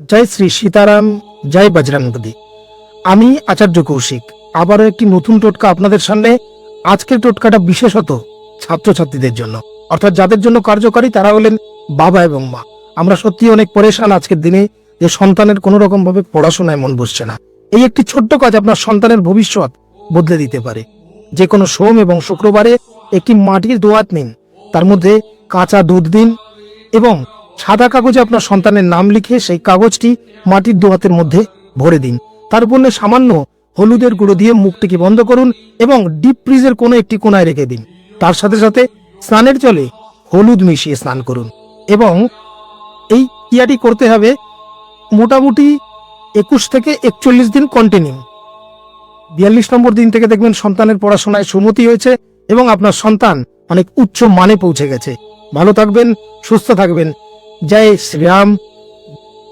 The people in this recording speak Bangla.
জয় শ্রী সীতারাম, জয় বজরংবলী। আমি আচার্য কৌশিক, আবারও একটি নতুন টোটকা আপনাদের সামনে। আজকের টোটকাটা বিশেষত ছাত্রছাত্রীদের জন্য, অর্থাৎ যাদের জন্য কার্যকারী তারা হলেন বাবা এবং মা। আমরা সত্যি অনেক পরেশান আজকের দিনে যে সন্তানের কোনো রকম ভাবে পড়াশোনায় মন বসছে না। এই একটি ছোট্ট কাজ আপনার সন্তানের ভবিষ্যৎ বদলে দিতে পারে। যে কোনো সোম এবং শুক্রবারে একটি মাটির দোয়াত নিন, তার মধ্যে কাঁচা দুধ দিন এবং সাদা কাগজে আপনার সন্তানের নাম লিখে সেই কাগজটি মাটির দোয়াতের মধ্যে ভরে দিন। তার উপর সামান্য হলুদের গুঁড়ো দিয়ে মুখটিকে বন্ধ করুন এবং ডিপ ফ্রিজের কোনো একটি কোনায় রেখে দিন। তার সাথে সাথে স্নানের জলে হলুদ মিশিয়ে স্নান করুন এবং এই ক্রিয়াটি করতে হবে মোটামুটি একুশ থেকে একচল্লিশ দিন কন্টিনিউ বিয়াল্লিশ নম্বর দিন থেকে দেখবেন সন্তানের পড়াশোনায় সুমতি হয়েছে এবং আপনার সন্তান অনেক উচ্চ মানে পৌঁছে গেছে। ভালো থাকবেন, সুস্থ থাকবেন। জয় শ্রীরাম